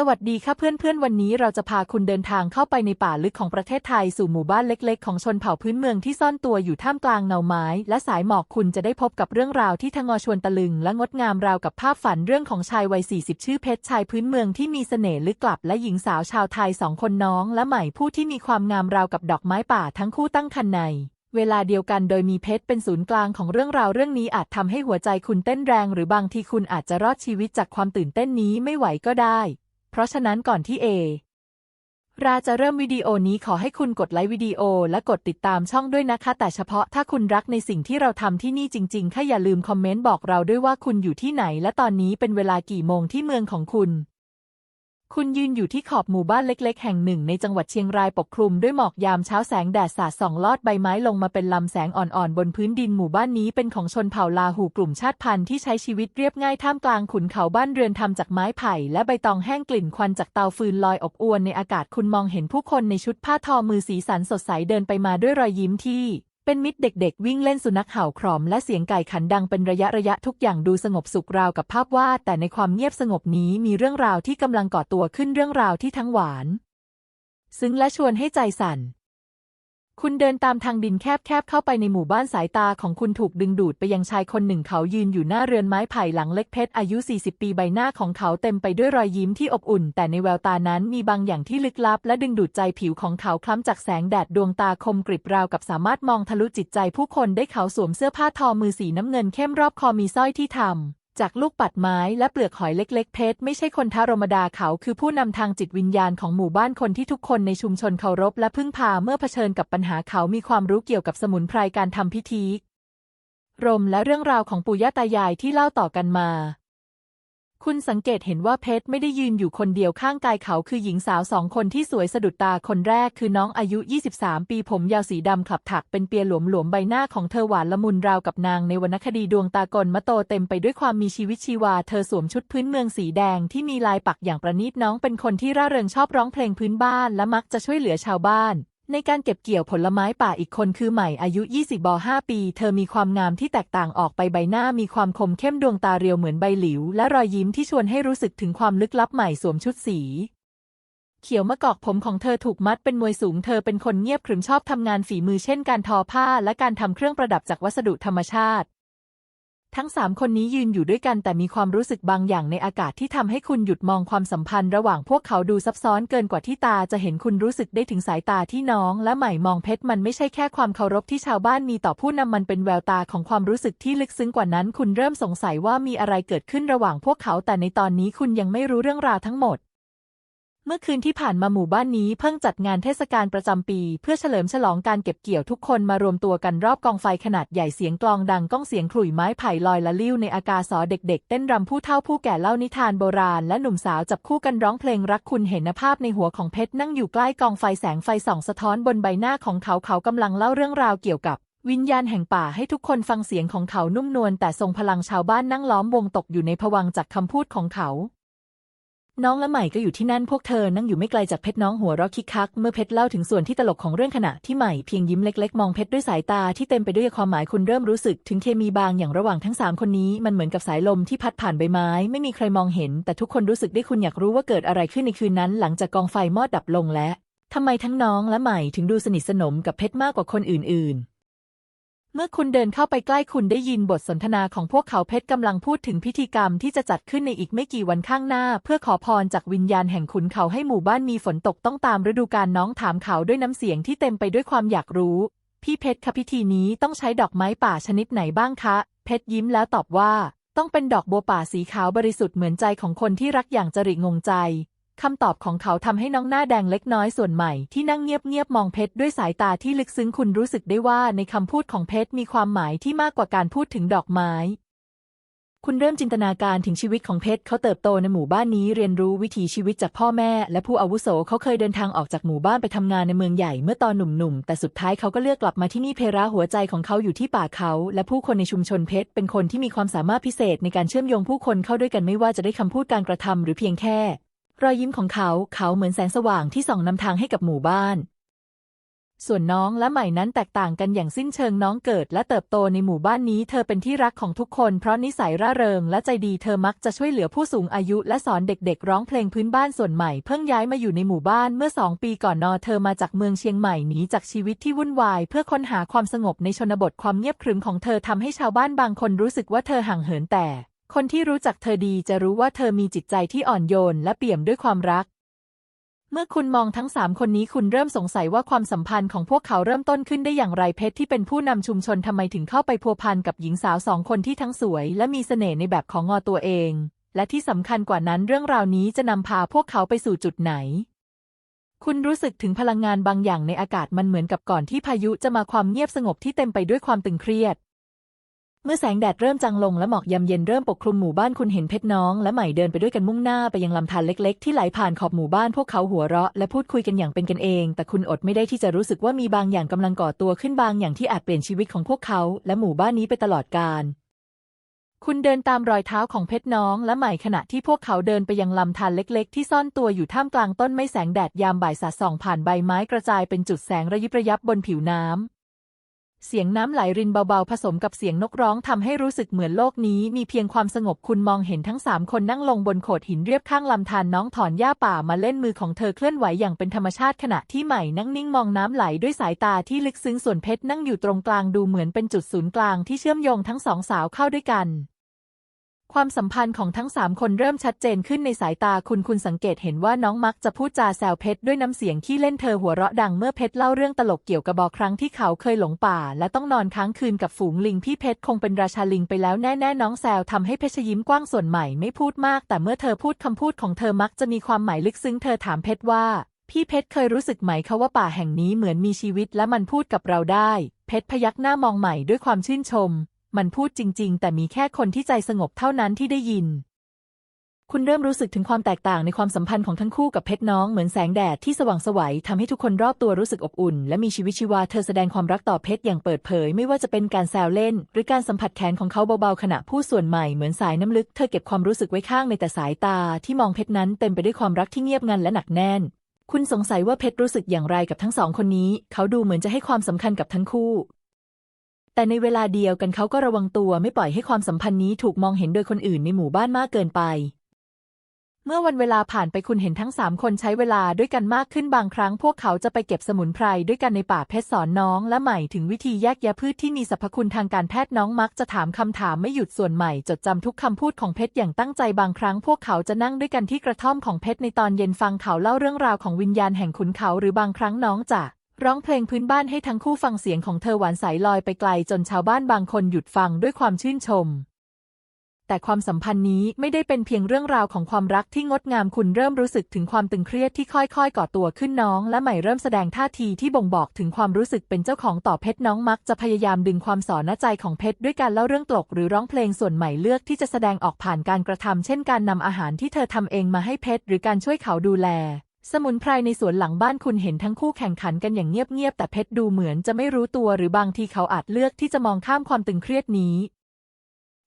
สวัสดีค่ะเพื่อนๆ วันนี้เราจะพาคุณเดินทางเข้าไปในป่าลึกของประเทศไทยสู่หมู่บ้านเล็กๆ ของชนเผ่าพื้นเมืองที่ซ่อนตัวอยู่ท่ามกลางเงาไม้ และสายหมอกคุณจะได้พบกับเรื่องราวที่ทงอชวนตะลึง และงดงามราวกับภาพฝันเรื่องของชายวัย 40 ชื่อเพชรชายพื้นเมืองที่มีเสน่ห์ลึกลับและหญิงสาวชาวไทยสองคนน้อง และใหม่ผู้ที่มีความงามราวกับดอกไม้ป่าทั้งคู่ตั้งคันในเวลาเดียวกันโดยมีเพชรเป็นศูนย์กลางของเรื่องราวเรื่องนี้อาจทำให้หัวใจคุณเต้นแรง หรือบางทีคุณอาจจะรอดชีวิตจากความตื่นเต้นนี้ไม่ไหวก็ได้ เพราะฉะนั้นก่อนที่เอราจะเริ่มวิดีโอนี้ขอให้คุณกดไลค์วิดีโอและกดติดตามช่องด้วยนะคะ แต่เฉพาะถ้าคุณรักในสิ่งที่เราทำที่นี่จริงๆค่ะอย่าลืมคอมเมนต์บอกเราด้วยว่าคุณอยู่ที่ไหน และตอนนี้เป็นเวลากี่โมงที่เมืองของคุณ คุณยืนอยู่ที่ขอบหมู่บ้านเล็ก ๆ แห่งหนึ่งในจังหวัดเชียงรายปกคลุมด้วยหมอกยามเช้าแสงแดดสาดส่องลอดใบไม้ลงมาเป็นลำแสงอ่อนๆ บนพื้นดินหมู่บ้านนี้เป็นของชนเผ่าลาหูกลุ่มชาติพันธุ์ที่ใช้ชีวิตเรียบง่ายท่ามกลางขุนเขาบ้านเรือนทำจากไม้ไผ่และใบตองแห้งกลิ่นควันจากเตาฟืนลอยอบอวนในอากาศคุณมองเห็นผู้คนในชุดผ้าทอมือสีสันสดใสเดินไปมาด้วยรอยยิ้มที่ เป็นมิตรเด็กๆ วิ่งเล่นสุนัขเห่าครอม และเสียงไก่ขันดังเป็นระยะระยะทุกอย่างดูสงบสุขราวกับภาพวาด แต่ในความเงียบสงบนี้มีเรื่องราวที่กำลังก่อตัวขึ้นเรื่องราวที่ทั้งหวาน ซึ้งและชวนให้ใจสั่น คุณเดินตามทางดินแคบๆเข้าไปในหมู่บ้านสายตาของคุณถูกดึงดูดไปยังชายคนหนึ่งเขายืนอยู่หน้าเรือนไม้ไผ่หลังเล็กเพชรอายุ 40 ปีใบหน้าของเขาเต็มไปด้วยรอยยิ้มที่อบอุ่น แต่ในแววตานั้นมีบางอย่างที่ลึกลับ และดึงดูดใจผิวของเขาคล้ำจากแสงแดดดวงตาคมกริบราวกับสามารถมองทะลุจิตใจผู้คนได้เขาสวมเสื้อผ้าทอมือสีน้ำเงินเข้มรอบคอมีสร้อยที่ทำ จากลูกปัดไม้และเปลือกหอยเล็ก ๆ เพชรไม่ใช่คนทารมดาเขาคือผู้นำทางจิตวิญญาณของหมู่บ้านคนที่ทุกคนในชุมชนเคารพและพึ่งพาเมื่อเผชิญกับปัญหาเขามีความรู้เกี่ยวกับสมุนไพรการทำพิธีรมและเรื่องราวของปู่ย่าตายายที่เล่าต่อกันมา คุณสังเกตเห็นว่าเพชรไม่ได้ยืนอยู่คนเดียวข้างกายเขาคือหญิงสาวสองคนที่สวยสะดุดตาคนแรกคือน้องอายุ 23 ปีผมยาวสีดำขับถักเป็นเปียหลวมๆใบหน้าของเธอหวานละมุนราวกับนางในวรรณคดีดวงตากลมะโตเต็มไปด้วยความมีชีวิตชีวา เธอสวมชุดพื้นเมืองสีแดงที่มีลายปักอย่างประณีตน้องเป็นคนที่ร่าเริงชอบร้องเพลงพื้นบ้านและมักจะช่วยเหลือชาวบ้าน ในการเก็บเกี่ยวผลไม้ป่าอีกคนคือใหม่อายุ 20บ5ปี เธอมีความงามที่แตกต่างออกไปใบหน้ามีความคมเข้มดวงตาเรียวเหมือนใบหลิว และรอยยิ้มที่ชวนให้รู้สึกถึงความลึกลับใหม่สวมชุดสีเขียวมะกอกผมของเธอถูกมัดเป็นมวยสูงเธอเป็นคนเงียบขรึมชอบทำงานฝีมือเช่นการทอผ้าและการทำเครื่องประดับจากวัสดุธรรมชาติ ทั้งสามคนนี้ยืนอยู่ด้วยกันแต่มีความรู้สึกบางอย่างในอากาศที่ทำให้คุณหยุดมองความสัมพันธ์ระหว่างพวกเขาดูซับซ้อนเกินกว่าที่ตาจะเห็นคุณรู้สึกได้ถึงสายตาที่น้อง และใหม่มองเพชรมันไม่ใช่แค่ความเคารพที่ชาวบ้านมีต่อผู้นำมันเป็นแววตาของความรู้สึกที่ลึกซึ้งกว่านั้น คุณเริ่มสงสัยว่ามีอะไรเกิดขึ้นระหว่างพวกเขา แต่ในตอนนี้คุณยังไม่รู้เรื่องราวทั้งหมด เมื่อคืนที่ผ่านมาหมู่บ้านนี้เพิ่งจัดงานเทศกาลประจำปี เพื่อเฉลิมฉลองการเก็บเกี่ยวทุกคนมารวมตัวกันรอบกองไฟขนาดใหญ่เสียงกลองดังก้องเสียงขลุ่ยไม้ไผ่ลอยละลิ้วในอากาศสอเด็กๆ เต้นรำผู้เฒ่าผู้แก่เล่านิทานโบราณ และหนุ่มสาวจับคู่กันร้องเพลงรักคุณเห็นภาพในหัวของเพชรนั่งอยู่ใกล้กองไฟแสงไฟส่องสะท้อนบนใบหน้าของเขาเขากำลังเล่าเรื่องราวเกี่ยวกับวิญญาณแห่งป่าให้ทุกคนฟังเสียงของเขานุ่มนวลแต่ทรงพลังชาวบ้านนั่งล้อมวงตกอยู่ในผวังจากคำพูดของเขา น้องและใหม่ก็อยู่ที่นั่นพวกเธอนั่งอยู่ไม่ไกลจากเพชรน้องหัวเราะคิกคัก เมื่อเพชรเล่าถึงส่วนที่ตลกของเรื่องขณะที่ใหม่เพียงยิ้มเล็กๆ มองเพชรด้วยสายตาที่เต็มไปด้วยความหมายคุณเริ่มรู้สึกถึงเคมีบางอย่างระหว่างทั้งสามคนนี้มันเหมือนกับสายลมที่พัดผ่านใบไม้ ไม่มีใครมองเห็น แต่ทุกคนรู้สึกได้คุณอยากรู้ว่าเกิดอะไรขึ้นในคืนนั้น หลังจากกองไฟมอดดับลงและทำไมทั้งน้องและใหม่ถึงดูสนิทสนมกับเพชรมากกว่าคนอื่น ๆ เมื่อคุณเดินเข้าไปใกล้คุณได้ยินบทสนทนาของพวกเขาเพชรกำลังพูดถึงพิธีกรรมที่จะจัดขึ้นในอีกไม่กี่วันข้างหน้า เพื่อขอพรจากวิญญาณแห่งขุนเขาให้หมู่บ้านมีฝนตกต้องตามฤดูกาลน้องถามเขาด้วยน้ำเสียงที่เต็มไปด้วยความอยากรู้ พี่เพชรคะพิธีนี้ต้องใช้ดอกไม้ป่าชนิดไหนบ้างคะ เพชรยิ้มแล้วตอบว่า ต้องเป็นดอกบัวป่าสีขาวบริสุทธิ์เหมือนใจของคนที่รักอย่างจริงงใจ คำตอบของเขาทำให้น้องหน้าแดงเล็กน้อยส่วนใหม่ ที่นั่งเงียบๆมองเพชรด้วยสายตาที่ลึกซึ้งคุณรู้สึกได้ว่าในคำพูดของเพชรมีความหมายที่มากกว่าการพูดถึงดอกไม้ คุณเริ่มจินตนาการถึงชีวิตของเพชรเขาเติบโตในหมู่บ้านนี้เรียนรู้วิถีชีวิตจากพ่อแม่ และผู้อาวุโสเขาเคยเดินทางออกจากหมู่บ้านไปทำงานในเมืองใหญ่เมื่อตอนหนุ่มๆ แต่สุดท้ายเขาก็เลือกกลับมาที่นี่เพราหัวใจของเขาอยู่ที่ป่าเขา และผู้คนในชุมชนเพชรเป็นคนที่มีความสามารถพิเศษในการเชื่อมโยงผู้คนเข้าด้วยกันไม่ว่าจะได้คำพูดการกระทำหรือเพียงแค่ รอยยิ้มของเขาเขาเหมือนแสงสว่างที่ส่องนำทางให้กับหมู่บ้าน ส่วนน้องและใหม่นั้นแตกต่างกันอย่างสิ้นเชิงน้องเกิดและเติบโตในหมู่บ้านนี้ เธอเป็นที่รักของทุกคนเพราะนิสัยร่าเริงและใจดีเธอมักจะช่วยเหลือผู้สูงอายุและสอนเด็กๆ ร้องเพลงพื้นบ้านส่วนใหม่เพิ่งย้ายมาอยู่ในหมู่บ้านเมื่อสองปีก่อนนอเธอมาจากเมืองเชียงใหม่หนีจากชีวิตที่วุ่นวาย เพื่อค้นหาความสงบในชนบทความเงียบขรึมของเธอทำให้ชาวบ้านบางคนรู้สึกว่าเธอห่างเหินแต่ คนที่รู้จักเธอดีจะรู้ว่าเธอมีจิตใจที่อ่อนโยนและเปี่ยมด้วยความรัก เมื่อคุณมองทั้งสามคนนี้คุณเริ่มสงสัยว่าความสัมพันธ์ของพวกเขาเริ่มต้นขึ้นได้อย่างไรเพชรที่เป็นผู้นำชุมชนทำไมถึงเข้าไปพัวพันกับหญิงสาวสองคนที่ทั้งสวย และมีเสน่ห์ในแบบของงอตัวเอง และที่สำคัญกว่านั้นเรื่องราวนี้จะนำพาพวกเขาไปสู่จุดไหนคุณรู้สึกถึงพลังงานบางอย่างในอากาศมันเหมือนกับก่อนที่พายุจะมาความเงียบสงบที่เต็มไปด้วยความตึงเครียด เมื่อแสงแดดเริ่มจางลงและหมอกยามเย็นเริ่มปกคลุมหมู่บ้านคุณเห็นเพชรน้องและใหม่เดินไปด้วยกันมุ่งหน้าไปยังลำธารเล็ก ๆ ที่ไหลผ่านขอบหมู่บ้านพวกเขาหัวเราะและพูดคุยกันอย่างเป็นกันเอง แต่คุณอดไม่ได้ที่จะรู้สึกว่ามีบางอย่างกำลังก่อตัวขึ้นบางอย่างที่อาจเปลี่ยนชีวิตของพวกเขา และหมู่บ้านนี้ไปตลอดกาลคุณเดินตามรอยเท้าของเพชรน้องและใหม่ขณะที่พวกเขาเดินไปยังลำธารเล็ก ๆ ที่ซ่อนตัวอยู่ท่ามกลางต้นไม้แสงแดดยามบ่ายสาดส่องผ่านใบไม้กระจายเป็นจุดแสงระยิบระยับบนผิวน้ำ เสียงน้ำไหลรินเบาๆ ผสมกับเสียงนกร้องทำให้รู้สึกเหมือนโลกนี้มีเพียงความสงบคุณมองเห็นทั้งสามคนนั่งลงบนโขดหินเรียบข้างลำธารน้องถอนหญ้าป่ามาเล่นมือของเธอเคลื่อนไหวอย่างเป็นธรรมชาติขณะที่ใหม่นั่งนิ่งมองน้ำไหลด้วยสายตาที่ลึกซึ้งส่วนเพชรนั่งอยู่ตรงกลางดูเหมือนเป็นจุดศูนย์กลางที่เชื่อมโยงทั้งสองสาวเข้าด้วยกัน ความสัมพันธ์ของทั้งสามคนเริ่มชัดเจนขึ้นในสายตาคุณคุณสังเกตเห็นว่าน้องมักจะพูดจาแซวเพชรด้วยน้ำเสียงที่เล่นเธอหัวเราะดังเมื่อเพชรเล่าเรื่องตลกเกี่ยวกับบอครั้งที่เขาเคยหลงป่า และต้องนอนค้างคืนกับฝูงลิงพี่เพชรคงเป็นราชาลิงไปแล้วแน่ๆน้องแซวทำให้เพชรยิ้มกว้างส่วนใหม่ไม่พูดมาก แต่เมื่อเธอพูดคำพูดของเธอมักจะมีความหมายลึกซึ้งเธอถามเพชรว่า พี่เพชรเคยรู้สึกไหมคะว่าป่าแห่งนี้เหมือนมีชีวิตและมันพูดกับเราได้ เพชรพยักหน้ามองใหม่ด้วยความชื่นชม มันพูดจริง ๆ แต่มีแค่คนที่ใจสงบเท่านั้นที่ได้ยิน คุณเริ่มรู้สึกถึงความแตกต่างในความสัมพันธ์ของทั้งคู่กับเพชรน้องเหมือนแสงแดดที่สว่างสวัยทำให้ทุกคนรอบตัวรู้สึกอบอุ่น และมีชีวิตชีวาเธอแสดงความรักต่อเพชรอย่างเปิดเผย ไม่ว่าจะเป็นการแซวเล่น หรือการสัมผัสแขนของเขาเบาๆขณะพูดส่วนใหม่เหมือนสายน้ำลึกเธอเก็บความรู้สึกไว้ข้างในแต่สายตาที่มองเพชรนั้นเต็มไปด้วยความรักที่เงียบงันและหนักแน่น คุณสงสัยว่าเพชรรู้สึกอย่างไรกับทั้งสองคนนี้ เขาดูเหมือนจะให้ความสำคัญกับทั้งคู่ แต่ในเวลาเดียวกันเขาก็ระวังตัวไม่ปล่อยให้ความสัมพันธ์นี้ถูกมองเห็นโดยคนอื่นในหมู่บ้านมากเกินไป เมื่อวันเวลาผ่านไปคุณเห็นทั้งสามคนใช้เวลาด้วยกันมากขึ้นบางครั้ง พวกเขาจะไปเก็บสมุนไพรด้วยกันในป่าเพชรสอนน้อง และใหม่ถึงวิธีแยกยะพืชที่มีสรรพคุณทางการแพทย์น้องมักจะถามคำถามไม่หยุดส่วนใหม่ จดจำทุกคำพูดของเพชรอย่างตั้งใจบางครั้ง พวกเขาจะนั่งด้วยกันที่กระท่อมของเพชรในตอนเย็นฟังเขาเล่าเรื่องราวของวิญญาณแห่งขุนเขาหรือบางครั้งน้องจะ ร้องเพลงพื้นบ้านให้ทั้งคู่ฟังเสียงของเธอหวานใสลอยไปไกลจนชาวบ้านบางคนหยุดฟังด้วยความชื่นชม แต่ความสัมพันธ์นี้ไม่ได้เป็นเพียงเรื่องราวของความรักที่งดงามคุณเริ่มรู้สึกถึงความตึงเครียดที่ค่อยๆ ก่อตัวขึ้นน้อง และใหม่เริ่มแสดงท่าทีที่บ่งบอกถึงความรู้สึกเป็นเจ้าของต่อเพชรน้องมักจะพยายามดึงความสอนใจของเพชรด้วยการเล่าเรื่องตลกหรือร้องเพลงส่วนใหม่เลือกที่จะแสดงออกผ่านการกระทำเช่น การนำอาหารที่เธอทำเองมาให้เพชรหรือการช่วยเขาดูแล สมุนไพรในสวนหลังบ้านคุณเห็นทั้งคู่แข่งขันกันอย่างเงียบๆแต่เพชรดูเหมือนจะไม่รู้ตัวหรือบางทีเขาอาจเลือกที่จะมองข้ามความตึงเครียดนี้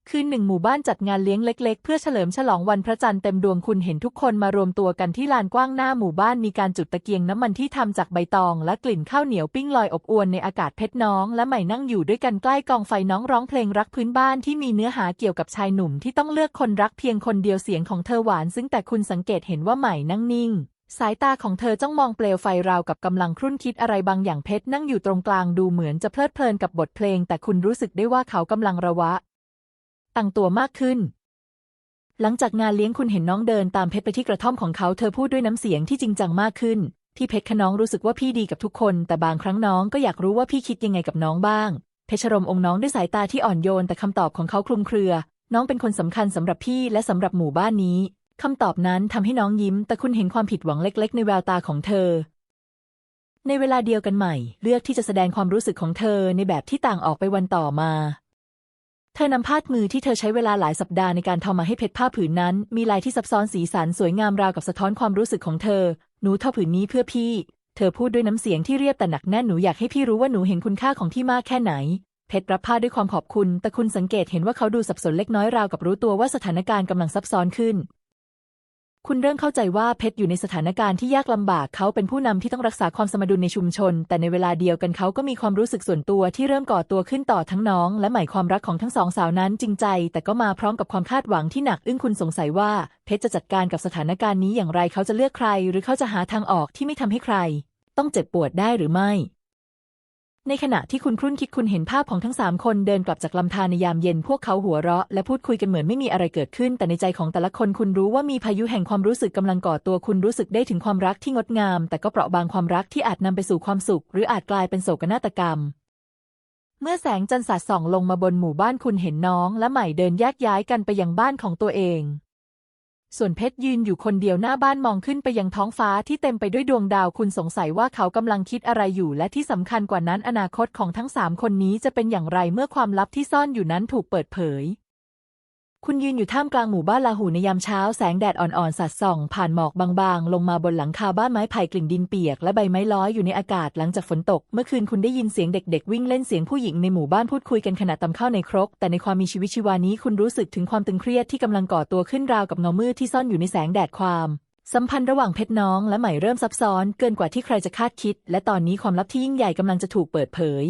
คืนหนึ่งหมู่บ้านจัดงานเลี้ยงเล็ก ๆ เพื่อเฉลิมฉลองวันพระจันทร์เต็มดวงคุณเห็นทุกคนมารวมตัวกันที่ลานกว้างหน้าหมู่บ้านมีการจุดตะเกียงน้ำมันที่ทำจากใบตอง และกลิ่นข้าวเหนียวปิ้งลอยอบอวลในอากาศเพชรน้อง และใหม่นั่งอยู่ด้วยกันใกล้กองไฟน้องร้องเพลงรักพื้นบ้านที่มีเนื้อหาเกี่ยวกับชายหนุ่มที่ต้องเลือกคนรักเพียงคนเดียวเสียงของเธอหวาน ซึ่งแต่คุณสังเกตเห็นว่าใหม่นั่งนิ่ง สายตาของเธอจ้องมองเปลวไฟราวกับกำลังครุ่นคิดอะไรบางอย่างเพชรนั่งอยู่ตรงกลางดูเหมือนจะเพลิดเพลินกับบทเพลง แต่คุณรู้สึกได้ว่าเขากำลังระวะ ตั้งตัวมากขึ้น หลังจากงานเลี้ยงคุณเห็นน้องเดินตามเพชรไปที่กระท่อมของเขาเธอพูดด้วยน้ำเสียงที่จริงจังมากขึ้น ที่เพชรคะน้องรู้สึกว่าพี่ดีกับทุกคน แต่บางครั้งน้องก็อยากรู้ว่าพี่คิดยังไงกับน้องบ้าง เพชรรมองน้องด้วยสายตาที่อ่อนโยนแต่คำตอบของเขาคลุมเครือ น้องเป็นคนสำคัญสำหรับพี่และสำหรับหมู่บ้านนี้ คำตอบนั้นทำให้น้องยิ้ม แต่คุณเห็นความผิดหวังเล็ก ๆ ในแววตาของเธอ ในเวลาเดียวกันใหม่ เลือกที่จะแสดงความรู้สึกของเธอในแบบที่ต่างออกไปวันต่อมา เธอนำผ้ามือที่เธอใช้เวลาหลายสัปดาห์ในการทอมาให้เพชรผ้าผืนนั้น มีลายที่ซับซ้อนสีสันสวยงามราวกับสะท้อนความรู้สึกของเธอ หนูทอผืนนี้เพื่อพี่ เธอพูดด้วยน้ำเสียงที่เรียบแต่หนักแน่นหนูอยากให้พี่รู้ว่าหนูเห็นคุณค่าของที่มากแค่ไหนเพชรรับผ้าด้วยความขอบคุณ แต่คุณสังเกตเห็นว่าเขาดูสับสนเล็กน้อยราวกับรู้ตัวว่าสถานการณ์กำลังซับซ้อนขึ้น คุณเริ่มเข้าใจว่าเพชรอยู่ในสถานการณ์ที่ยากลำบากเขาเป็นผู้นำที่ต้องรักษาความสมดุลในชุมชน แต่ในเวลาเดียวกันเขาก็มีความรู้สึกส่วนตัวที่เริ่มก่อตัวขึ้นต่อทั้งน้อง และหมายความรักของทั้งสองสาวนั้นจริงใจ แต่ก็มาพร้อมกับความคาดหวังที่หนักอึ้งคุณสงสัยว่าเพชรจะจัดการกับสถานการณ์นี้อย่างไรเขาจะเลือกใคร หรือเขาจะหาทางออกที่ไม่ทำให้ใคร ต้องเจ็บปวดได้หรือไม่ ในขณะที่คุณครุ่นคิดคุณเห็นภาพของทั้งสามคนเดินกลับจากลำธารในยามเย็นพวกเขาหัวเราะและพูดคุยกันเหมือนไม่มีอะไรเกิดขึ้น แต่ในใจของแต่ละคนคุณรู้ว่ามีพายุแห่งความรู้สึกกำลังก่อตัวคุณรู้สึกได้ถึงความรักที่งดงาม แต่ก็เปราะบางความรักที่อาจนำไปสู่ความสุข หรืออาจกลายเป็นโศกนาฏกรรม เมื่อแสงจันทร์สาดส่องลงมาบนหมู่บ้านคุณเห็นน้อง และใหม่เดินแยกย้ายกันไปยังบ้านของตัวเอง ส่วนเพชรยืนอยู่คนเดียวหน้าบ้านมองขึ้นไปยังท้องฟ้าที่เต็มไปด้วยดวงดาวคุณสงสัยว่าเขากำลังคิดอะไรอยู่ และที่สำคัญกว่านั้นอนาคตของทั้งสามคนนี้จะเป็นอย่างไรเมื่อความลับที่ซ่อนอยู่นั้นถูกเปิดเผย คุณยืนอยู่ท่ามกลางหมู่บ้านลาหูในยามเช้าแสงแดดอ่อนๆสัดส่อง ผ่านหมอกบางๆ ลงมาบนหลังคาบ้านไม้ไผ่กลิ่นดินเปียกและใบไม้ลอยอยู่ในอากาศหลังจากฝนตก เมื่อคืนคุณได้ยินเสียงเด็กๆ วิ่งเล่นเสียงผู้หญิงในหมู่บ้านพูดคุยกันขณะตำข้าวในครก แต่ในความมีชีวิตชีวานี้คุณรู้สึกถึงความตึงเครียดที่กำลังก่อตัวขึ้นราวกับเงามืดที่ซ่อนอยู่ในแสงแดดความสัมพันธ์ระหว่างเพชรน้องและใหม่เริ่มซับซ้อน เกินกว่าที่ใครจะคาดคิด และตอนนี้ความลับที่ยิ่งใหญ่กำลังจะถูกเปิดเผย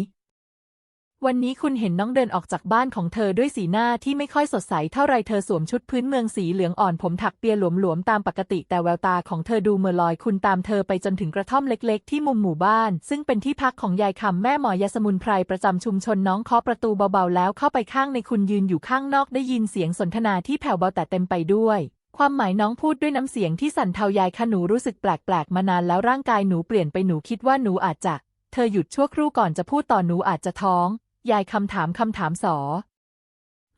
วันนี้คุณเห็นน้องเดินออกจากบ้านของเธอด้วยสีหน้าที่ไม่ค่อยสดใสเท่าไรเธอสวมชุดพื้นเมืองสีเหลืองอ่อนผมถักเปียหลวมๆตามปกติแต่แววตาของเธอดูเมื่อลอยคุณตามเธอไปจนถึงกระท่อมเล็กๆ ที่มุมหมู่บ้าน ซึ่งเป็นที่พักของยายคำแม่หมอยาสมุนไพรประจำชุมชนน้องเคาะประตูเบาๆแล้วเข้าไปข้างในคุณยืนอยู่ข้างนอกได้ยินเสียงสนทนาที่แผ่วเบาแต่เต็มไปด้วยความหมายน้องพูดด้วยน้ำเสียงที่สั่นเทายายคะหนูรู้สึกแปลกๆ มานานแล้วร่างกายหนูเปลี่ยนไปหนูคิดว่าหนูอาจจะ เธอหยุดชั่วครู่ก่อนจะพูดต่อหนูอาจจะท้อง ยายคำถามคำถามสอ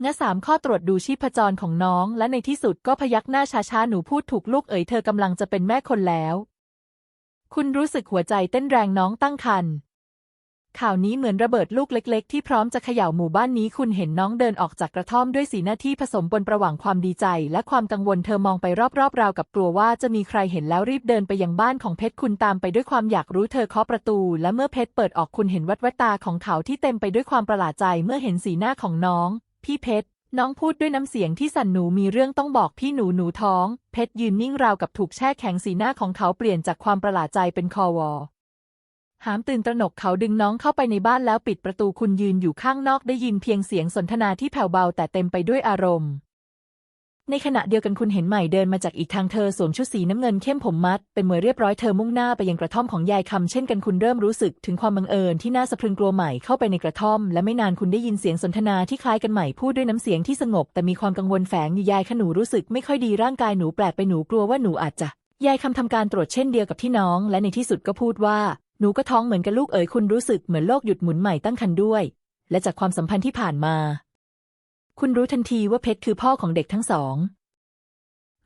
งะสามข้อตรวจดูชีพจรของน้อง และในที่สุดก็พยักหน้าช้าๆ หนูพูดถูกลูกเอ๋ยเธอกำลังจะเป็นแม่คนแล้ว คุณรู้สึกหัวใจเต้นแรงน้องตั้งครรภ์ ข่าวนี้เหมือนระเบิดลูกเล็ก ๆ ที่พร้อมจะเขย่าหมู่บ้านนี้คุณเห็นน้องเดินออกจากกระท่อมด้วยสีหน้าที่ผสมปนประหว่างความดีใจ และความกังวลเธอมองไปรอบๆราวกับกลัวว่าจะมีใครเห็นแล้วรีบเดินไปยังบ้านของเพชรคุณตามไปด้วยความอยากรู้เธอเคาะประตู และเมื่อเพชรเปิดออกคุณเห็นวัดแววตาของเขาที่เต็มไปด้วยความประหลาดใจเมื่อเห็นสีหน้าของน้อง พี่เพชรน้องพูดด้วยน้ำเสียงที่สั่นหนูมีเรื่องต้องบอกพี่หนูหนูท้อง เพชรยืนนิ่งราวกับถูกแช่แข็งสีหน้าของเขาเปลี่ยนจากความประหลาดใจเป็นคอวอ หามตื่นตระหนกเขาดึงน้องเข้าไปในบ้านแล้วปิดประตูคุณยืนอยู่ข้างนอกได้ยินเพียงเสียงสนทนาที่แผ่วเบาแต่เต็มไปด้วยอารมณ์ ในขณะเดียวกันคุณเห็นใหม่เดินมาจากอีกทางเธอสวมชุดสีน้ำเงินเข้มผมมัด เป็นมวยเรียบร้อยเธอมุ่งหน้าไปยังกระท่อมของยายคำเช่นกันคุณเริ่มรู้สึกถึงความบังเอิญที่น่าสะพรึงกลัวใหม่เข้าไปในกระท่อม และไม่นานคุณได้ยินเสียงสนทนาที่คล้ายกันใหม่พูดด้วยน้ำเสียงที่สงบ แต่มีความกังวลแฝงอยู่ยายขนูรู้สึกไม่ค่อยดีร่างกายหนูแปลกไปหนูกลัวว่าหนูอาจจะยายคำทำการตรวจเช่นเดียวกับที่น้อง และในที่สุดก็พูดว่า หนูก็ท้องเหมือนกับลูกเอ๋ยคุณรู้สึกเหมือนโลกหยุดหมุนใหม่ตั้งครรภ์ด้วย และจากความสัมพันธ์ที่ผ่านมา คุณรู้ทันทีว่าเพชรคือพ่อของเด็กทั้งสอง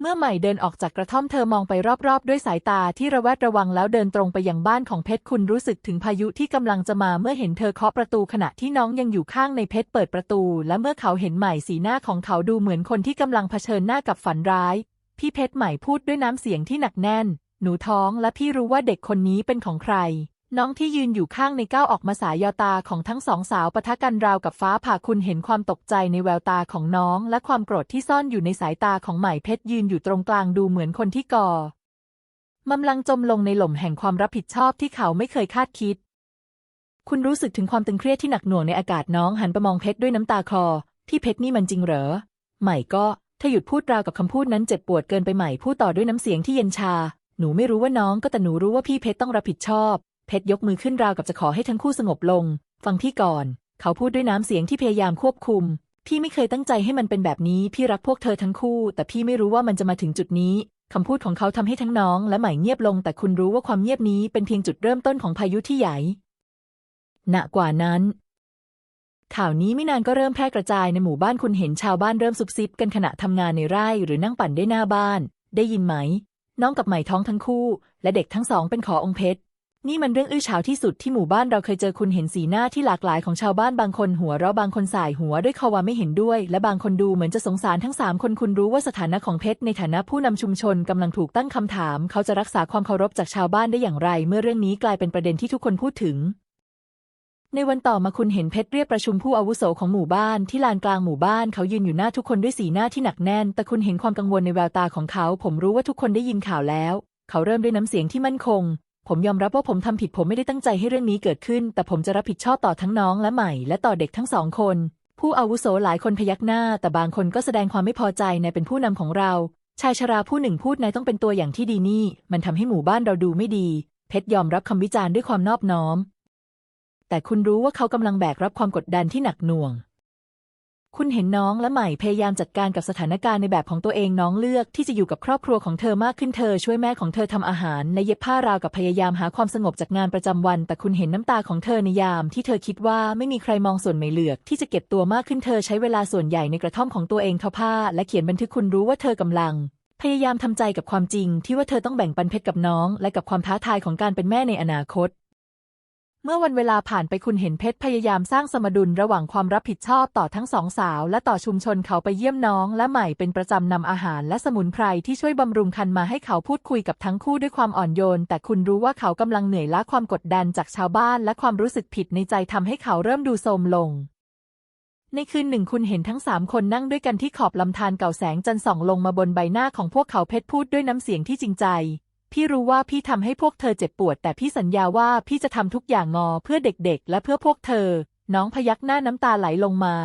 เมื่อใหม่เดินออกจากกระท่อมเธอมองไปรอบๆ ด้วยสายตาที่ระแวดระวังแล้วเดินตรงไปยังบ้านของเพชรคุณรู้สึกถึงพายุที่กำลังจะมาเมื่อเห็นเธอเคาะประตูขณะที่น้องยังอยู่ข้างในเพชรเปิดประตู และเมื่อเขาเห็นใหม่สีหน้าของเขาดูเหมือนคนที่กำลังเผชิญหน้ากับฝันร้าย พี่เพชรใหม่พูดด้วยน้ำเสียงที่หนักแน่น หนูท้องและพี่รู้ว่าเด็กคนนี้เป็นของใคร น้องที่ยืนอยู่ข้างในก้าวออกมาสายยาวตาของทั้งสองสาวปะทะกันราวกับฟ้าผ่าคุณเห็นความตกใจในแววตาของน้อง และความโกรธที่ซ่อนอยู่ในสายตาของใหม่เพชรยืนอยู่ตรงกลางดูเหมือนคนที่ก่อมำลังจมลงในหล่มแห่งความรับผิดชอบที่เขาไม่เคยคาดคิด คุณรู้สึกถึงความตึงเครียดที่หนักหน่วงในอากาศน้องหันไปมองเพชรด้วยน้ำตาคลอที่เพชรนี่มันจริงเหรอ ใหม่ก็ถ้าหยุดพูดราวกับคำพูดนั้นเจ็บปวดเกินไปใหม่พูดต่อด้วยน้ำเสียงที่เย็นชา หนูไม่รู้ว่าน้องก็แต่หนูรู้ว่าพี่เพชรต้องรับผิดชอบ เพชรยกมือขึ้นราวกับจะขอให้ทั้งคู่สงบลง ฟังพี่ก่อน เขาพูดด้วยน้ำเสียงที่พยายามควบคุม พี่ไม่เคยตั้งใจให้มันเป็นแบบนี้ พี่รักพวกเธอทั้งคู่ แต่พี่ไม่รู้ว่ามันจะมาถึงจุดนี้คำพูดของเขาทำให้ทั้งน้องและใหม่เงียบลง แต่คุณรู้ว่าความเงียบนี้เป็นเพียงจุดเริ่มต้นของพายุที่ใหญ่หนักกว่านั้น ข่าวนี้ไม่นานก็เริ่มแพร่กระจายในหมู่บ้านคุณเห็นชาวบ้านเริ่มซุบซิบกันขณะทำงานในไร่หรือนั่งปั่นได้หน้าบ้าน ได้ยินไหม น้องกับใหม่ท้องทั้งคู่ และเด็กทั้งสองเป็นขอองค์เพชรนี่มันเรื่องอื้อฉาวที่สุดที่หมู่บ้านเราเคยเจอคุณเห็นสีหน้าที่หลากหลายของชาวบ้านบางคนหัวเราะบางคนสายหัวด้วยคาว่าไม่เห็นด้วย และบางคนดูเหมือนจะสงสารทั้งสามคนคุณรู้ว่าสถานะของเพชรในฐานะผู้นำชุมชนกำลังถูกตั้งคำถาม เขาจะรักษาความเคารพจากชาวบ้านได้อย่างไร เมื่อเรื่องนี้กลายเป็นประเด็นที่ทุกคนพูดถึง ในวันต่อมาคุณเห็นเพชรเรียกประชุมผู้อาวุโสของหมู่บ้านที่ลานกลางหมู่บ้านเขายืนอยู่หน้าทุกคนด้วยสีหน้าที่หนักแน่น แต่คุณเห็นความกังวลในแววตาของเขา ผมรู้ว่าทุกคนได้ยินข่าวแล้ว เขาเริ่มด้วยน้ำเสียงที่มั่นคง ผมยอมรับว่าผมทำผิดผมไม่ได้ตั้งใจให้เรื่องนี้เกิดขึ้น แต่ผมจะรับผิดชอบต่อทั้งน้องและใหม่ และต่อเด็กทั้งสองคน ผู้อาวุโสหลายคนพยักหน้า แต่บางคนก็แสดงความไม่พอใจในเป็นผู้นำของเรา ชายชราผู้หนึ่งพูดนายต้องเป็นตัวอย่างที่ดีนี่ มันทำให้หมู่บ้านเราดูไม่ดี เพชรยอมรับคำวิจารณ์ด้วยความนอบน้อม แต่คุณรู้ว่าเขากำลังแบกรับความกดดันที่หนักหน่วง คุณเห็นน้องและใหม่พยายามจัดการกับสถานการณ์ในแบบของตัวเองน้องเลือกที่จะอยู่กับครอบครัวของเธอมากขึ้นเธอช่วยแม่ของเธอทำอาหารและเย็บผ้าราวกับพยายามหาความสงบจากงานประจำวัน แต่คุณเห็นน้ำตาของเธอในยาม ที่เธอคิดว่าไม่มีใครมองส่วนไม่เหลือก ที่จะเก็บตัวมากขึ้นเธอใช้เวลาส่วนใหญ่ในกระท่อมของตัวเองทอผ้า และเขียนบันทึกคุณรู้ว่าเธอกำลังพยายามทำใจกับความจริงที่ว่าเธอต้องแบ่งปันเพชรกับน้อง และกับความท้าทายของการเป็นแม่ในอนาคต มื่อวันเวลาผ่านไปคุณเห็นเพชรพยายามสร้างสมดุลระหว่างความรับผิดชอบต่อทั้งสองสาว และต่อชุมชนเขาไปเยี่ยมน้อง และใหม่เป็นประจำนำอาหารและสมุนไพรที่ช่วยบำรุงคันมาให้เขาพูดคุยกับทั้งคู่ด้วยความอ่อนโยน แต่คุณรู้ว่าเขากำลังเหนื่อยล้าความกดดันจากชาวบ้านและความรู้สึกผิดในใจทำให้เขาเริ่มดูโทรมลงในคืนหนึ่งคุณเห็นทั้งสามคนนั่งด้วยกันที่ขอบลำธารเก่าแสงจันทร์ส่องลงมาบนใบหน้าของพวกเขาเพชรพูดด้วยน้ำเสียงที่จริงใจ พี่รู้ว่าพี่ทำให้พวกเธอเจ็บปวด แต่พี่สัญญาว่าพี่จะทำทุกอย่างงอเพื่อเด็กๆ และเพื่อพวกเธอ น้องพยักหน้าน้ำตาไหลลงมา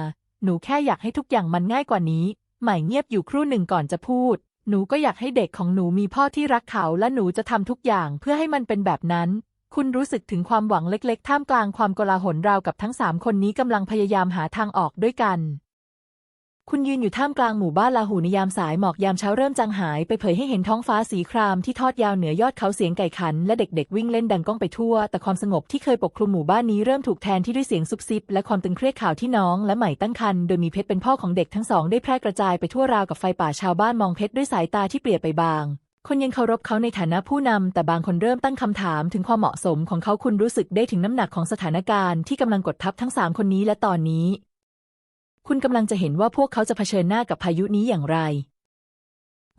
หนูแค่อยากให้ทุกอย่างมันง่ายกว่านี้ใหม่เงียบอยู่ครู่หนึ่งก่อนจะพูด หนูก็อยากให้เด็กของหนูมีพ่อที่รักเขา และหนูจะทำทุกอย่างเพื่อให้มันเป็นแบบนั้น คุณรู้สึกถึงความหวังเล็กๆ ท่ามกลางความโกลาหลราวกับทั้งสามคนนี้กำลังพยายามหาทางออกด้วยกัน คุณยืนอยู่ท่ามกลางหมู่บ้านลาหูในยามสายหมอกยามเช้าเริ่มจางหายไปเผยให้เห็นท้องฟ้าสีครามที่ทอดยาวเหนือยอดเขาเสียงไก่ขัน และเด็กๆ วิ่งเล่นดังก้องไปทั่ว แต่ความสงบที่เคยปกคลุมหมู่บ้านนี้เริ่มถูกแทนที่ด้วยเสียงซุบซิบและความตึงเครียดข่าวที่น้อง และใหม่ตั้งครรภ์โดยมีเพชรเป็นพ่อของเด็กทั้งสองได้แพร่กระจายไปทั่วราวกับไฟป่าชาวบ้านมองเพชรด้วยสายตาที่เปลี่ยนไปบางคนยังเคารพเขาในฐานะผู้นำ แต่บางคนเริ่มตั้งคำถามถึงความเหมาะสมของเขาคุณรู้สึกได้ถึงน้ำหนักของสถานการณ์ที่กำลังกดทับทั้งสามคนนี้และตอนนี้ คุณกำลังจะเห็นว่าพวกเขาจะเผชิญหน้ากับพายุนี้อย่างไร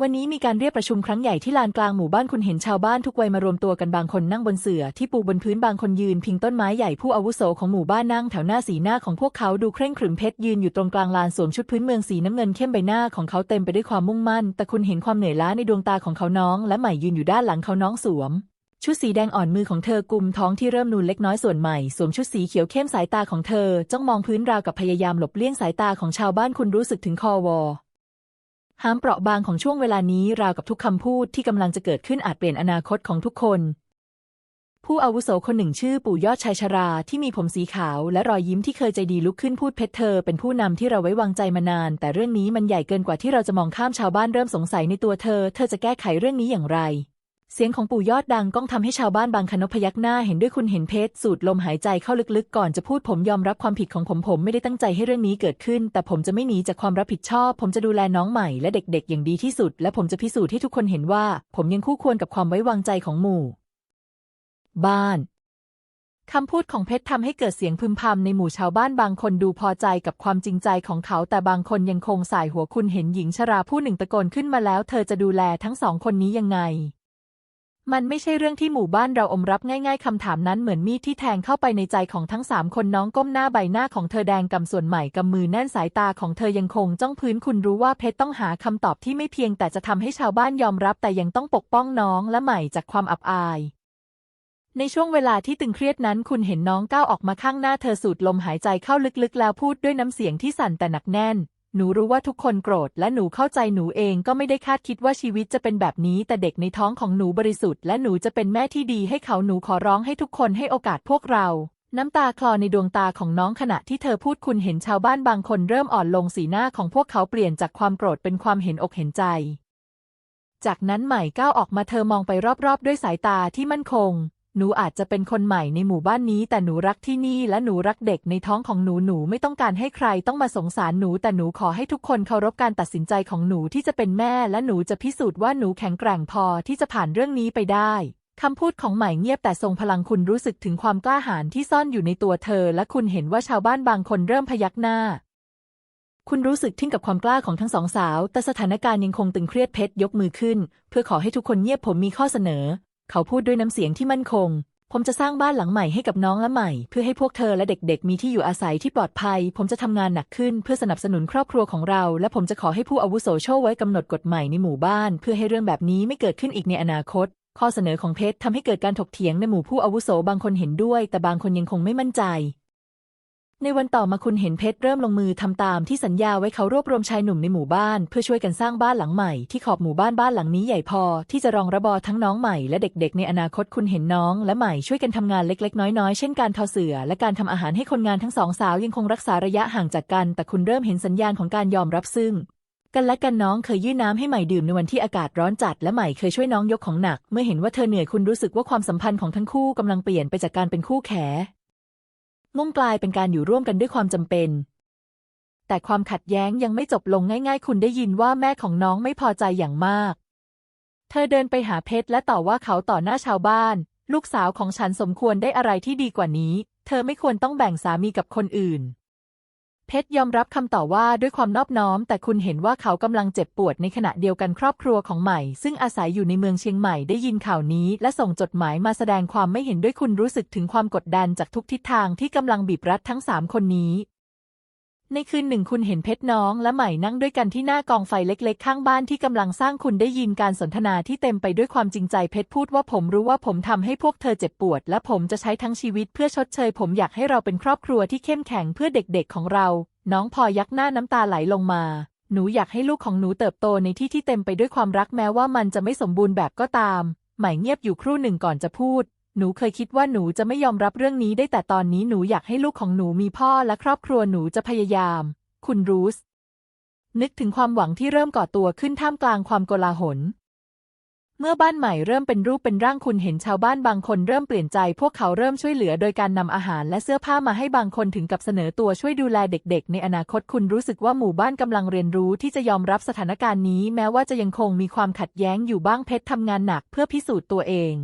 วันนี้มีการเรียกประชุมครั้งใหญ่ที่ลานกลางหมู่บ้านคุณเห็นชาวบ้านทุกวัยมารวมตัวกันบางคนนั่งบนเสื่อที่ปูบนพื้นบางคนยืนพิงต้นไม้ใหญ่ผู้อาวุโสของหมู่บ้านนั่งแถวหน้าสีหน้าของพวกเขาดูเคร่งขรึมเพชรยืนอยู่ตรงกลางลานสวมชุดพื้นเมืองสีน้ำเงินเข้มใบหน้าของเขาเต็มไปด้วยความมุ่งมั่น แต่คุณเห็นความเหนื่อยล้าในดวงตาของเขาน้อง และใหม่ยืนอยู่ด้านหลังเขาน้องสวม ชุดสีแดงอ่อนมือของเธอกุมท้องที่เริ่มนูนเล็กน้อยส่วนใหม่สวมชุดสีเขียวเข้มสายตาของเธอ จ้องมองพื้นราวกับพยายามหลบเลี่ยงสายตาของชาวบ้านคุณรู้สึกถึงคอวอหามเปราะบางของช่วงเวลานี้ราวกับทุกคำพูดที่กำลังจะเกิดขึ้นอาจเปลี่ยนอนาคตของทุกคน ผู้อาวุโสคนหนึ่งชื่อปู่ยอดชัยชราที่มีผมสีขาว และรอยยิ้มที่เคยใจดีลุกขึ้นพูดเพชรเธอ เป็นผู้นำที่เราไว้วางใจมานาน แต่เรื่องนี้มันใหญ่เกินกว่าที่เราจะมองข้ามชาวบ้านเริ่มสงสัยในตัวเธอ เธอจะแก้ไขเรื่องนี้อย่างไร เสียงของปู่ยอดดังก้องทำให้ชาวบ้านบางคนพยักหน้าเห็นด้วยคุณเห็นเพชรสูดลมหายใจเข้าลึกๆ ก่อนจะพูดผมยอมรับความผิดของผมผมไม่ได้ตั้งใจให้เรื่องนี้เกิดขึ้น แต่ผมจะไม่หนีจากความรับผิดชอบ ผมจะดูแลน้องใหม่และเด็กๆ อย่างดีที่สุด และผมจะพิสูจน์ให้ทุกคนเห็นว่า ผมยังคู่ควรกับความไว้วางใจของหมู่ บ้านคำพูดของเพชรทำให้เกิดเสียงพึมพำในหมู่ชาวบ้านบางคนดูพอใจกับความจริงใจของเขา แต่บางคนยังคงสายหัวคุณเห็นหญิงชราผู้หนึ่งตะโกนขึ้นมาแล้ว เธอจะดูแลทั้งสองคนนี้ยังไง มันไม่ใช่เรื่องที่หมู่บ้านเราอมรับง่าย ๆ คำถามนั้นเหมือนมีดที่แทงเข้าไปในใจของทั้งสามคนน้องก้มหน้าใบหน้าของเธอแดงกำส่วนใหม่กำมือแน่นสายตาของเธอยังคงจ้องพื้นคุณรู้ว่าเพชรต้องหาคำตอบที่ไม่เพียงแต่จะทำให้ชาวบ้านยอมรับแต่ยังต้องปกป้องน้องและใหม่จากความอับอาย ในช่วงเวลาที่ตึงเครียดนั้น คุณเห็นน้องก้าวออกมาข้างหน้าเธอสูดลมหายใจเข้าลึกๆ แล้วพูดด้วยน้ำเสียงที่สั่นแต่หนักแน่น หนูรู้ว่าทุกคนโกรธและหนูเข้าใจหนูเองก็ไม่ได้คาดคิดว่าชีวิตจะเป็นแบบนี้ แต่เด็กในท้องของหนูบริสุทธิ์และหนูจะเป็นแม่ที่ดีให้เขาหนูขอร้องให้ทุกคนให้โอกาสพวกเรา น้ำตาคลอในดวงตาของน้องขณะที่เธอพูดคุณเห็นชาวบ้านบางคนเริ่มอ่อนลงสีหน้าของพวกเขาเปลี่ยนจากความโกรธเป็นความเห็นอกเห็นใจ จากนั้นใหม่ก้าวออกมาเธอมองไปรอบๆ ด้วยสายตาที่มั่นคง หนูอาจจะเป็นคนใหม่ในหมู่บ้านนี้ แต่หนูรักที่นี่และหนูรักเด็กในท้องของหนูหนูไม่ต้องการให้ใครต้องมาสงสารหนู แต่หนูขอให้ทุกคนเคารพการตัดสินใจของหนูที่จะเป็นแม่ และหนูจะพิสูจน์ว่าหนูแข็งแกร่งพอที่จะผ่านเรื่องนี้ไปได้คำพูดของใหม่เงียบแต่ทรงพลังคุณรู้สึกถึงความกล้าหาญที่ซ่อนอยู่ในตัวเธอ และคุณเห็นว่าชาวบ้านบางคนเริ่มพยักหน้า คุณรู้สึกทึ่งกับความกล้าของทั้งสองสาว แต่สถานการณ์ยังคงตึงเครียดเพชรยกมือขึ้น เพื่อขอให้ทุกคนเงียบผมมีข้อเสนอ เขาพูดด้วยน้ำเสียงที่มั่นคง ผมจะสร้างบ้านหลังใหม่ให้กับน้องและใหม่ เพื่อให้พวกเธอและเด็กๆ มีที่อยู่อาศัยที่ปลอดภัย ผมจะทำงานหนักขึ้นเพื่อสนับสนุนครอบครัวของเรา และผมจะขอให้ผู้อาวุโสโชว์ไว้กำหนดกฎใหม่ในหมู่บ้าน เพื่อให้เรื่องแบบนี้ไม่เกิดขึ้นอีกในอนาคต ข้อเสนอของเพชรทำให้เกิดการถกเถียงในหมู่ผู้อาวุโสบางคนเห็นด้วย แต่บางคนยังคงไม่มั่นใจ ในวันต่อมาคุณเห็นเพชรเริ่มลงมือทำตามที่สัญญาไว้เขารวบรวมชายหนุ่มในหมู่บ้าน เพื่อช่วยกันสร้างบ้านหลังใหม่ที่ขอบหมู่บ้านบ้านหลังนี้ใหญ่พอ ที่จะรองรับบอทั้งน้องใหม่และเด็กๆ ในอนาคตคุณเห็นน้อง และใหม่ช่วยกันทำงานเล็กๆ น้อยๆ เช่นการทอเสื่อและการทำอาหารให้คนงานทั้งสองสาวยังคงรักษาระยะห่างจากกัน แต่คุณเริ่มเห็นสัญญาณของการยอมรับซึ่งกันและกันน้องเคยยื่นน้ำให้ใหม่ดื่มในวันที่อากาศร้อนจัดและใหม่เคยช่วยน้องยกของหนัก เมื่อเห็นว่าเธอเหนื่อยคุณรู้สึกว่าความสัมพันธ์ของทั้งคู่กำลังเปลี่ยนไปจากการเป็นคู่แข มุ่งกลายเป็นการอยู่ร่วมกันด้วยความจำเป็น แต่ความขัดแย้งยังไม่จบลงง่าย ๆ คุณได้ยินว่าแม่ของน้องไม่พอใจอย่างมาก เธอเดินไปหาเพชรและต่อว่าเขาต่อหน้าชาวบ้าน ลูกสาวของฉันสมควรได้อะไรที่ดีกว่านี้ เธอไม่ควรต้องแบ่งสามีกับคนอื่น เพชรยอมรับคำต่อว่าด้วยความนอบน้อม แต่คุณเห็นว่าเขากำลังเจ็บปวดในขณะเดียวกันครอบครัวของใหม่ ซึ่งอาศัยอยู่ในเมืองเชียงใหม่ได้ยินข่าวนี้ และส่งจดหมายมาแสดงความไม่เห็นด้วยคุณรู้สึกถึงความกดดันจากทุกทิศทางที่กำลังบีบรัดทั้งสามคนนี้ ในคืนหนึ่งคุณเห็นเพชรน้องและใหม่นั่งด้วยกันที่หน้ากองไฟเล็กๆ ข้างบ้านที่กำลังสร้างคุณได้ยินการสนทนาที่เต็มไปด้วยความจริงใจเพชรพูดว่าผมรู้ว่าผมทำให้พวกเธอเจ็บปวด และผมจะใช้ทั้งชีวิตเพื่อชดเชย ผมอยากให้เราเป็นครอบครัวที่เข้มแข็งเพื่อเด็กๆของเรา น้องพอยักหน้าน้ำตาไหลลงมา หนูอยากให้ลูกของหนูเติบโตในที่ที่เต็มไปด้วยความรักแม้ว่ามันจะไม่สมบูรณ์แบบก็ตาม ใหม่เงียบอยู่ครู่หนึ่งก่อนจะพูด หนูเคยคิดว่าหนูจะไม่ยอมรับเรื่องนี้ได้แต่ตอนนี้หนูอยากให้ลูกของหนูมีพ่อและครอบครัวหนูจะพยายาม คุณรูส นึกถึงความหวังที่เริ่มก่อตัวขึ้นท่ามกลางความโกลาหล เมื่อบ้านใหม่เริ่มเป็นรูปเป็นร่างคุณเห็นชาวบ้านบางคนเริ่มเปลี่ยนใจ พวกเขาเริ่มช่วยเหลือโดยการนำอาหารและเสื้อผ้ามาให้บางคนถึงกับเสนอตัวช่วยดูแลเด็ก ๆ ในอนาคตคุณรู้สึกว่าหมู่บ้านกำลังเรียนรู้ที่จะยอมรับสถานการณ์นี้ แม้ว่าจะยังคงมีความขัดแย้งอยู่บ้างเพชรทำงานหนักเพื่อพิสูจน์ตัวเอง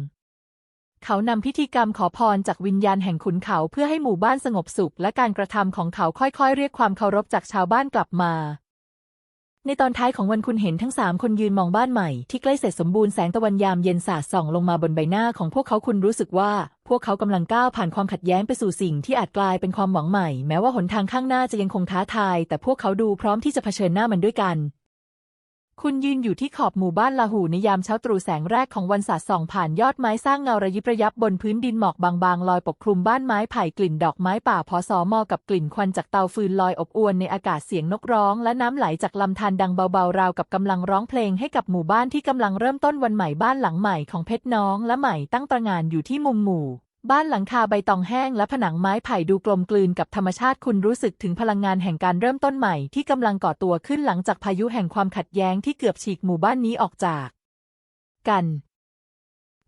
เขานำพิธีกรรมขอพรจากวิญญาณแห่งขุนเขาเพื่อให้หมู่บ้านสงบสุข และการกระทำของเขาค่อยๆ เรียกความเคารพจากชาวบ้านกลับมา ในตอนท้ายของวันคุณเห็นทั้งสามคนยืนมองบ้านใหม่ที่ใกล้เสร็จสมบูรณ์แสงตะวันยามเย็นสาดส่องลงมาบนใบหน้าของพวกเขาคุณรู้สึกว่า พวกเขากำลังก้าวผ่านความขัดแย้งไปสู่สิ่งที่อาจกลายเป็นความหวังใหม่ แม้ว่าหนทางข้างหน้าจะยังคงท้าทาย แต่พวกเขาดูพร้อมที่จะเผชิญหน้ามันด้วยกัน คุณยืนอยู่ที่ขอบหมู่บ้านลาหูในยามเช้าตรู่แสงแรกของวันสาดส่องผ่านยอดไม้สร้างเงาระยิบระยับบนพื้นดินหมอกบางๆ ลอยปกคลุมบ้านไม้ไผ่กลิ่นดอกไม้ป่าพอสอมอกับกลิ่นควันจากเตาฟืนลอยอบอวนในอากาศเสียงนกร้อง และน้ำไหลจากลำธารดังเบาๆ ราวกับกำลังร้องเพลงให้กับหมู่บ้านที่กำลังเริ่มต้นวันใหม่บ้านหลังใหม่ของเพชรน้องและใหม่ตั้งตระงานอยู่ที่มุมหมู่ บ้านหลังคาใบตองแห้งและผนังไม้ไผ่ดูกลมกลืนกับธรรมชาติคุณรู้สึกถึงพลังงานแห่งการเริ่มต้นใหม่ที่กำลังก่อตัวขึ้นหลังจากพายุแห่งความขัดแย้งที่เกือบฉีกหมู่บ้านนี้ออกจาก กัน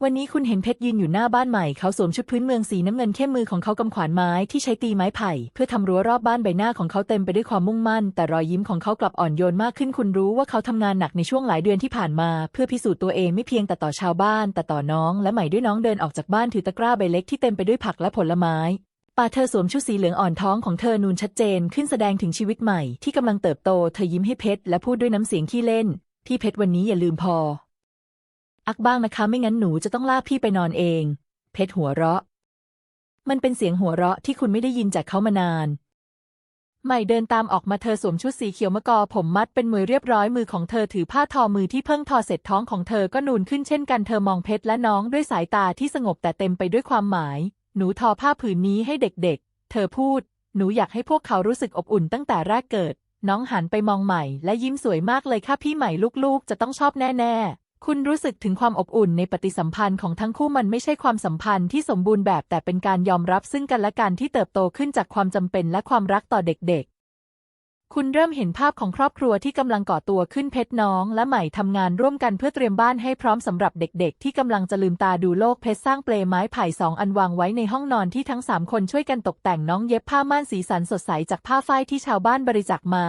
วันนี้คุณเห็นเพชรยืนอยู่หน้าบ้านใหม่ เขาสวมชุดพื้นเมืองสีน้ำเงินเข้มมือของเขากำขวานไม้ที่ใช้ตีไม้ไผ่ เพื่อทำรั้วรอบบ้านใบหน้าของเขาเต็มไปด้วยความมุ่งมั่น แต่รอยยิ้มของเขากลับอ่อนโยนมากขึ้นคุณรู้ว่าเขาทำงานหนักในช่วงหลายเดือนที่ผ่านมา เพื่อพิสูจน์ตัวเองไม่เพียงแต่ต่อชาวบ้าน แต่ต่อน้องและใหม่ด้วยน้องเดินออกจากบ้านถือตะกร้าใบเล็กที่เต็มไปด้วยผักและผลไม้ป่าเธอสวมชุดสีเหลืองอ่อนท้องของเธอนูนชัดเจนขึ้นแสดงถึงชีวิตใหม่ที่กำลังเติบโต เธอยิ้มให้เพชรและพูดด้วยน้ำเสียงขี้เล่น พี่เพชรวันนี้อย่าลืมพอ อักบ้างนะคะไม่งั้นหนูจะต้องลากพี่ไปนอนเอง เพชรหัวเราะ มันเป็นเสียงหัวเราะที่คุณไม่ได้ยินจากเขามานาน ใหม่เดินตามออกมาเธอสวมชุดสีเขียวมะกอ ผมมัดเป็นมือเรียบร้อยมือของเธอถือผ้าทอมือที่เพิ่งทอเสร็จท้องของเธอก็นูนขึ้นเช่นกันเธอมองเพชรและน้องด้วยสายตาที่สงบแต่เต็มไปด้วยความหมาย หนูทอผ้าผืนนี้ให้เด็กๆ เธอพูด หนูอยากให้พวกเขารู้สึกอบอุ่นตั้งแต่แรกเกิด น้องหันไปมองใหม่ และยิ้มสวยมากเลยค่ะพี่ใหม่ลูกๆ จะต้องชอบแน่ๆ คุณรู้สึกถึงความอบอุ่นในปฏิสัมพันธ์ของทั้งคู่มันไม่ใช่ความสัมพันธ์ที่สมบูรณ์แบบแต่เป็นการยอมรับซึ่งกันและกันที่เติบโตขึ้นจากความจำเป็นและความรักต่อเด็กๆ คุณเริ่มเห็นภาพของครอบครัวที่กำลังก่อตัวขึ้นเพชรน้อง และใหม่ทำงานร่วมกันเพื่อเตรียมบ้านให้พร้อมสำหรับเด็กๆ ที่กำลังจะลืมตาดูโลกเพชรสร้างเปลไม้ไผ่สองอันวางไว้ในห้องนอนที่ทั้งสามคนช่วยกันตกแต่งน้องเย็บผ้าม่านสีสันสดใสจากผ้าฝ้ายที่ชาวบ้านบริจาคมา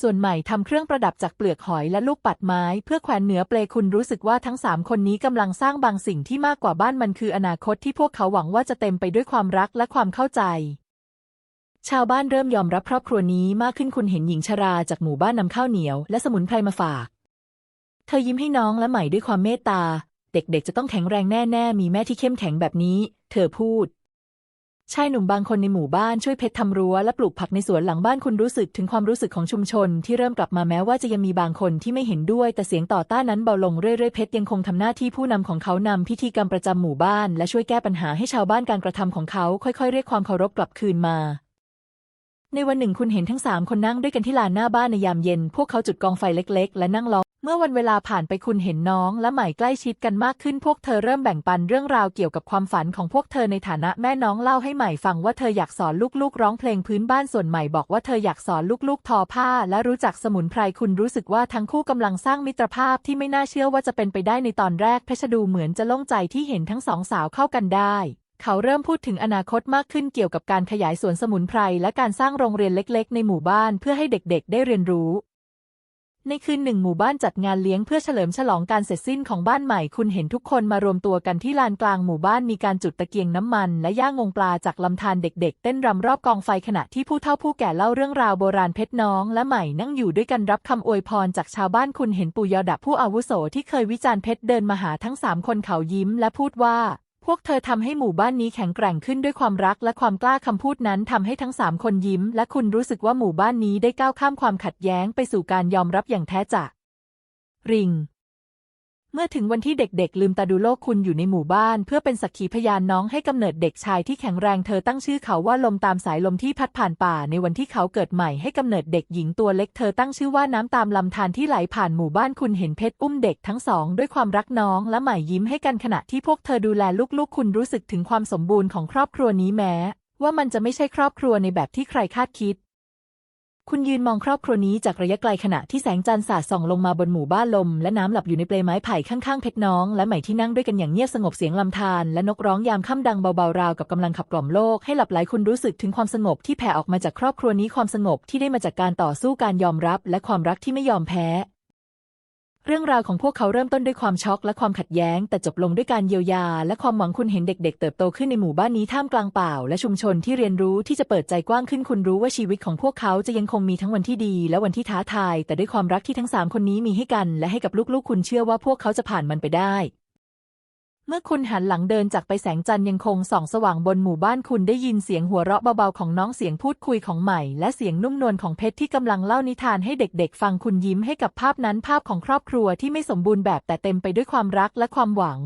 ส่วนใหม่ทำเครื่องประดับจากเปลือกหอยและลูกปัดไม้ เพื่อแขวนเหนือเปลคุณรู้สึกว่าทั้งสามคนนี้กำลังสร้างบางสิ่งที่มากกว่าบ้านมันคืออนาคตที่พวกเขาหวังว่าจะเต็มไปด้วยความรักและความเข้าใจ ชาวบ้านเริ่มยอมรับครอบครัวนี้มากขึ้นคุณเห็นหญิงชราจากหมู่บ้านนำข้าวเหนียวและสมุนไพรมาฝาก เธอยิ้มให้น้องและใหม่ด้วยความเมตตา เด็กๆ จะต้องแข็งแรงแน่ๆ มีแม่ที่เข้มแข็งแบบนี้ เธอพูด ชายหนุ่มบางคนในหมู่บ้านช่วยเพชรทำรั้วและปลูกผักในสวนหลังบ้านคุณรู้สึกถึงความรู้สึกของชุมชน ที่เริ่มกลับมาแม้ว่าจะยังมีบางคนที่ไม่เห็นด้วย แต่เสียงต่อต้านนั้นเบาลงเรื่อยๆเพชรยังคงทำหน้าที่ผู้นำของเขานำพิธีกรรมประจำหมู่บ้าน และช่วยแก้ปัญหาให้ชาวบ้านการกระทำของเขาค่อยๆ เรียกความเคารพกลับคืนมา ในวันหนึ่งคุณเห็นทั้งสามคนนั่งด้วยกันที่ลานหน้าบ้านในยามเย็น พวกเขาจุดกองไฟเล็กๆ และนั่งล้อมเมื่อวันเวลาผ่านไปคุณเห็นน้องและใหม่ใกล้ชิดกันมากขึ้น พวกเธอเริ่มแบ่งปันเรื่องราวเกี่ยวกับความฝันของพวกเธอในฐานะแม่น้องเล่าให้ใหม่ฟังว่าเธออยากสอนลูกๆ ร้องเพลงพื้นบ้านส่วนใหม่บอกว่าเธออยากสอนลูกๆ ทอผ้า และรู้จักสมุนไพรคุณรู้สึกว่าทั้งคู่กำลังสร้างมิตรภาพที่ไม่น่าเชื่อว่าจะเป็นไปได้ในตอนแรกเพชรดูเหมือนจะโล่งใจที่เห็นทั้งสองสาวเข้ากันได้ เขาเริ่มพูดถึงอนาคตมากขึ้นเกี่ยวกับการขยายสวนสมุนไพรและการสร้างโรงเรียนเล็กๆ ในหมู่บ้านเพื่อให้เด็กๆ ได้เรียนรู้ ในคืนหนึ่งหมู่บ้านจัดงานเลี้ยงเพื่อเฉลิมฉลองการเสร็จสิ้นของบ้านใหม่ คุณเห็นทุกคนมารวมตัวกันที่ลานกลางหมู่บ้านมีการจุดตะเกียงน้ำมัน และย่างงงปลาจากลำธารเด็กๆ เต้นรำรอบกองไฟขณะที่ผู้เฒ่าผู้แก่เล่าเรื่องราวโบราณเพชรน้องและใหม่นั่งอยู่ด้วยกันรับคำอวยพรจากชาวบ้านคุณเห็นปู่ยอดะผู้อาวุโสที่เคยวิจารณ์เพชรเดินมาหาทั้งสามคนเขายิ้มและพูดว่า พวกเธอทำให้หมู่บ้านนี้แข็งแกร่งขึ้นด้วยความรักและความกล้าคำพูดนั้นทำให้ทั้งสามคนยิ้ม และคุณรู้สึกว่าหมู่บ้านนี้ได้ก้าวข้ามความขัดแย้งไปสู่การยอมรับอย่างแท้จริง เมื่อถึงวันที่เด็กๆ ลืมตาดูโลกคุณอยู่ในหมู่บ้าน เพื่อเป็นสักขีพยานน้องให้กำเนิดเด็กชายที่แข็งแรงเธอตั้งชื่อเขาว่าลมตามสายลมที่พัดผ่านป่า ในวันที่เขาเกิดใหม่ให้กำเนิดเด็กหญิงตัวเล็กเธอตั้งชื่อว่าน้ำตามลำธารที่ไหลผ่านหมู่บ้านคุณเห็นเพชรอุ้มเด็กทั้งสองด้วยความรักน้องและหม่ยิ้มให้กันขณะที่พวกเธอดูแลลูกๆ คุณรู้สึกถึงความสมบูรณ์ของครอบครัวนี้แม้ ว่ามันจะไม่ใช่ครอบครัวในแบบที่ใครคาดคิด คุณยืนมองครอบครัวนี้จากระยะไกลขณะที่แสงจันทร์สาดส่องลงมาบนหมู่บ้านลม และน้ำหลับอยู่ในเปลไม้ไผ่ข้างๆเพชรน้อง และใหม่ที่นั่งด้วยกันอย่างเงียบสงบเสียงลำธารและนกร้องยามค่ำดังเบาๆราวกับกำลังขับกล่อมโลกให้หลับไหลคุณรู้สึกถึงความสงบที่แผ่ออกมาจากครอบครัวนี้ความสงบที่ได้มาจากการต่อสู้การยอมรับ และความรักที่ไม่ยอมแพ้ เรื่องราวของพวกเขาเริ่มต้นด้วยความช็อกและความขัดแย้ง แต่จบลงด้วยการเยียวยา และความหวังคุณเห็นเด็ก ๆ เติบโตขึ้นในหมู่บ้านนี้ท่ามกลางเปล่าและชุมชนที่เรียนรู้ที่จะเปิดใจกว้างขึ้นคุณรู้ว่าชีวิตของพวกเขาจะยังคงมีทั้งวันที่ดี และวันที่ท้าทาย แต่ด้วยความรักที่ทั้งสามคนนี้มีให้กัน และให้กับลูกๆ คุณเชื่อว่าพวกเขาจะผ่านมันไปได้ มื่อคุณหันหลังเดินจากไปแสงจันทร์ยังคงส่องสว่างบนหมู่บ้านคุณได้ยินเสียงหัวเราะเบาๆของน้องเสียงพูดคุยของใหม่ และเสียงนุ่มนวลของเพชรที่กำลังเล่านิทานให้เด็กๆ ฟังคุณยิ้มให้กับภาพนั้นภาพของครอบครัวที่ไม่สมบูรณ์แบบแต่เต็มไปด้วยความรักและความหวัง